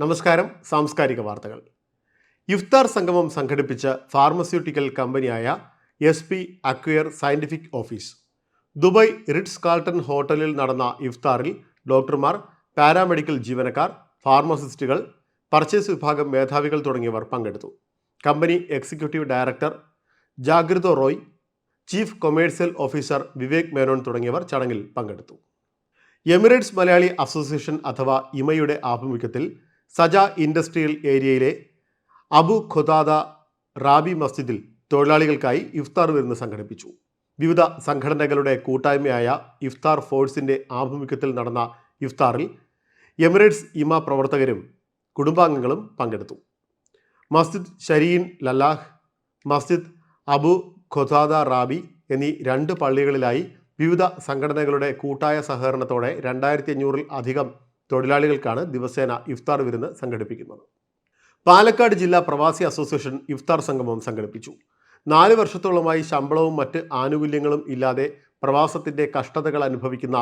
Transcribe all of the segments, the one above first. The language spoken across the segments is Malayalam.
നമസ്കാരം സാംസ്കാരിക വാർത്തകൾ. ഇഫ്താർ സംഗമം സംഘടിപ്പിച്ച ഫാർമസ്യൂട്ടിക്കൽ കമ്പനിയായ S P acquire scientific office Dubai Ritz Carlton ഹോട്ടലിൽ നടന്ന ഇഫ്താറിൽ ഡോക്ടർമാർ പാരാമെഡിക്കൽ ജീവനക്കാർ ഫാർമസിസ്റ്റുകൾ പർച്ചേസ് വിഭാഗം മേധാവികൾ തുടങ്ങിയവർ പങ്കെടുത്തു. Company executive director Jagrato Roy chief commercial officer Vivek Menon തുടങ്ങിയവർ ചടങ്ങിൽ പങ്കെടുത്തു. എമിറേറ്റ്സ് മലയാളി അസോസിയേഷൻ അഥവാ ഇമയുടെ ആഭിമുഖ്യത്തിൽ സജ ഇൻഡസ്ട്രിയൽ ഏരിയയിലെ അബു ഖൊദാദ റാബി മസ്ജിദിൽ തൊഴിലാളികൾക്കായി ഇഫ്താർ വിരുന്ന് സംഘടിപ്പിച്ചു. വിവിധ സംഘടനകളുടെ കൂട്ടായ്മയായ ഇഫ്താർ ഫോഴ്സിന്റെ ആഭിമുഖ്യത്തിൽ നടന്ന ഇഫ്താറിൽ എമിറേറ്റ്സ് ഇമ പ്രവർത്തകരും കുടുംബാംഗങ്ങളും പങ്കെടുത്തു. മസ്ജിദ് ഷരീൻ ലല്ലാഹ് മസ്ജിദ് അബു ഖൊദാദ റാബി എന്നീ രണ്ട് പള്ളികളിലായി വിവിധ സംഘടനകളുടെ കൂട്ടായ സഹകരണത്തോടെ രണ്ടായിരത്തി അഞ്ഞൂറിൽ അധികം തൊഴിലാളികൾക്കാണ് ദിവസേന ഇഫ്താർ വിരുന്ന് സംഘടിപ്പിക്കുന്നത്. പാലക്കാട് ജില്ലാ പ്രവാസി അസോസിയേഷൻ ഇഫ്താർ സംഗമം സംഘടിപ്പിച്ചു. നാല് വർഷത്തോളമായി ശമ്പളവും മറ്റ് ആനുകൂല്യങ്ങളും ഇല്ലാതെ പ്രവാസത്തിന്റെ കഷ്ടതകൾ അനുഭവിക്കുന്ന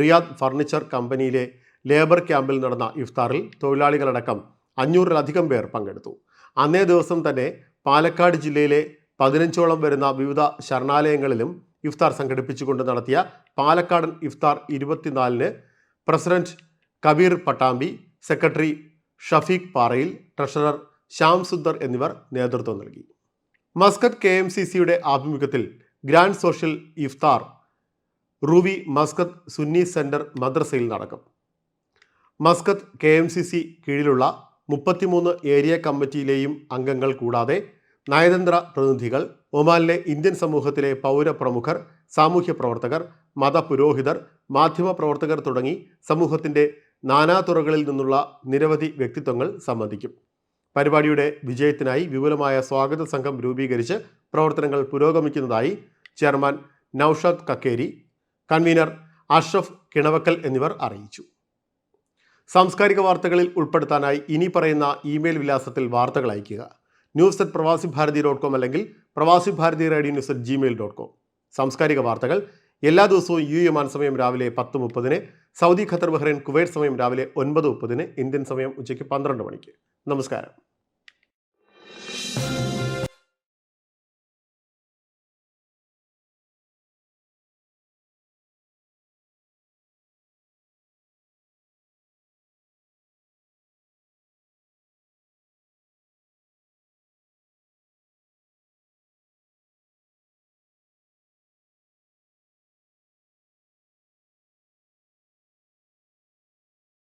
റിയാദ് ഫർണിച്ചർ കമ്പനിയിലെ ലേബർ ക്യാമ്പിൽ നടന്ന ഇഫ്താറിൽ തൊഴിലാളികളടക്കം അഞ്ഞൂറിലധികം പേർ പങ്കെടുത്തു. അന്നേ ദിവസം തന്നെ പാലക്കാട് ജില്ലയിലെ പതിനഞ്ചോളം വരുന്ന വിവിധ ശരണാലയങ്ങളിലും ഇഫ്താർ സംഘടിപ്പിച്ചുകൊണ്ട് നടത്തിയ പാലക്കാടൻ ഇഫ്താർ ഇരുപത്തിനാലിന് president Kabir Pattambi secretary Shafeeq Parayil treasurer Shyam Sundar എന്നിവർ നേതൃത്വം നൽകി. മസ്കറ്റ് കെ എം സി സിയുടെ ആഭിമുഖ്യത്തിൽ ഗ്രാൻഡ് സോഷ്യൽ ഇഫ്താർ റൂബി മസ്കത്ത് സുന്നി സെന്റർ മദ്രസയിൽ നടക്കും. Muscat K M C C കീഴിലുള്ള മുപ്പത്തിമൂന്ന് ഏരിയ കമ്മിറ്റിയിലെയും അംഗങ്ങൾ കൂടാതെ നയതന്ത്ര പ്രതിനിധികൾ ഒമാനിലെ ഇന്ത്യൻ സമൂഹത്തിലെ പൗരപ്രമുഖർ സാമൂഹ്യ പ്രവർത്തകർ മതപുരോഹിതർ മാധ്യമപ്രവർത്തകർ തുടങ്ങി സമൂഹത്തിന്റെ നാനാതുറകളിൽ നിന്നുള്ള നിരവധി വ്യക്തിത്വങ്ങൾ സംബന്ധിക്കും. പരിപാടിയുടെ വിജയത്തിനായി വിപുലമായ സ്വാഗത സംഘം രൂപീകരിച്ച് പ്രവർത്തനങ്ങൾ പുരോഗമിക്കുന്നതായി ചെയർമാൻ നൌഷാദ് കക്കേരി കൺവീനർ അഷ്റഫ് കിണവക്കൽ എന്നിവർ അറിയിച്ചു. സാംസ്കാരിക വാർത്തകളിൽ ഉൾപ്പെടുത്താനായി ഇനി പറയുന്ന ഇമെയിൽ വിലാസത്തിൽ വാർത്തകൾ അയയ്ക്കുക. ന്യൂസ് അറ്റ് പ്രവാസി ഭാരതി ഡോട്ട് കോം അല്ലെങ്കിൽ Pravasi Bharathi radio news at Gmail dot com. സാംസ്കാരിക വാർത്തകൾ എല്ലാ ദിവസവും യു എമാൻ സമയം രാവിലെ പത്ത് മുപ്പതിന് സൗദി ഖത്തർ ബഹ്റൈൻ കുവൈറ്റ് സമയം രാവിലെ ഒൻപത് മുപ്പതിന് ഇന്ത്യൻ സമയം ഉച്ചയ്ക്ക് പന്ത്രണ്ട് മണിക്ക്. നമസ്കാരം.